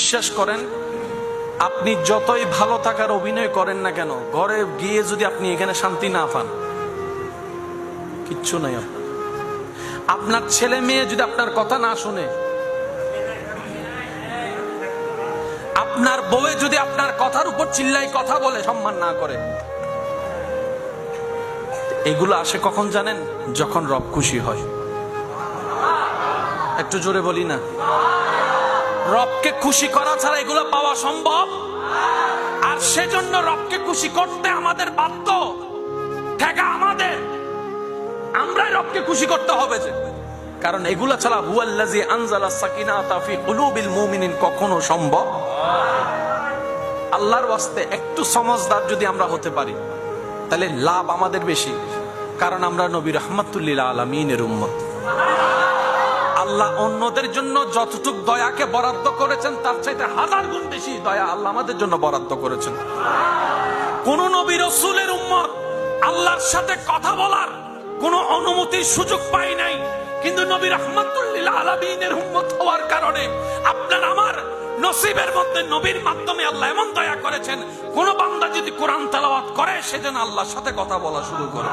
বিশ্বাস করেন, আপনি যতই ভালো থাকার অভিনয় করেন না কেন, ঘরে গিয়ে যদি আপনি এখানে শান্তি না পান, কিচ্ছু নাই আপনার। ছেলে মেয়ে যদি আপনার কথা না শুনে, আপনার বউয়ে যদি আপনার কথার উপর চিল্লাই কথা বলে, সম্মান না করে, এগুলো আসে কখন জানেন? যখন রব খুশি হয়। একটু জোরে বলি না? রবকে খুশি করা ছাড়া এগুলো পাওয়া সম্ভব? আর সেজন্য রবকে খুশি করতে আমাদের বাধ্য। ঠেকা আমাদের। আমরাই রবকে খুশি করতে হবে যে। কারণ এগুলা ছাড়া হুয়াল্লাজি আনজালা সাকিনাতা ফি কুলুবিল মুমিনিন কখনো সম্ভব। আল্লাহর ওয়াস্তে একটু সমজদার যদি আমরা হতে পারি, তাহলে লাভ আমাদের বেশি। কারণ আমরা নবী রহমতুল্লিল আলমিনের উম্মত। আল্লাহ অন্যদের জন্য যতটুক দয়াকে বরাদ্দ করেছেন, তার চাইতে হাজার গুণ বেশি দয়া আল্লাহ আমাদের জন্য বরাদ্দ করেছেন। কোন নবী রসুলের উম্মত আল্লাহর সাথে কথা বলার কোন অনুমতির সুযোগ পাই নাই। কিন্তু নবী রহমতুল্লিল আলমিনের উম্মত হওয়ার কারণে আপনার আমার নসিবের মধ্যে নবীর মাধ্যমে আল্লাহ এমন দয়া করেছেন, কোন বান্দা যদি কোরআন তেলাওয়াত করে, সেজন্য আল্লাহর সাথে কথা বলা শুরু করে